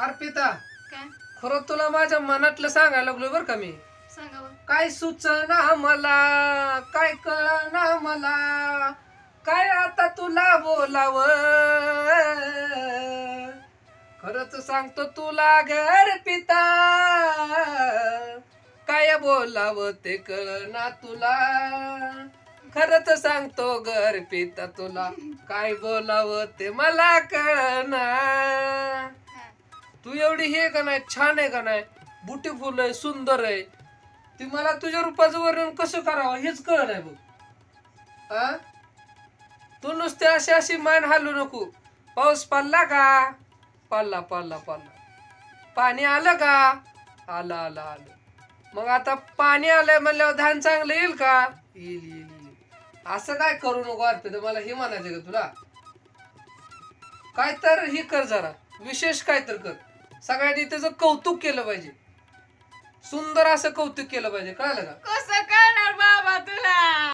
अर्पिता काय खरं तुला माझ्या मनातलं सांगायला लागलो बरं का मी सांगा बरं. काय सुचना मला काय कळना मला काय आता तुला बोलाव खरंच सांगतो तुला घर पिता काय बोलावं ते कळना तुला खरंच सांगतो घर पिता तुला काय बोलावं ते मला कळना. तू एवढी हे का नाही? छान आहे का नाही? ब्युटिफुल आहे सुंदर आहे. ती मला तुझ्या रूपाचं वर्णन कसं करावं हेच कळ नाही बघ. आ? तू नुसते अशी अशी मान हालू नको. पाऊस पडला का? पडला पडला पडला. पाणी आलं का? आलं आलं आलं. मग आता पाणी आलंय म्हणल्यावर धान चांगलं येईल का? येईल येईल येईल. असं काय करू नको अर्पित मला हे म्हणायचं का तुला? काय तर हे कर जरा. विशेष काय तर कर. सगळ्यांनी त्याचं कौतुक केलं पाहिजे. सुंदर असं कौतुक केलं पाहिजे. कळालं का? कसं कळणार बाबा तुला?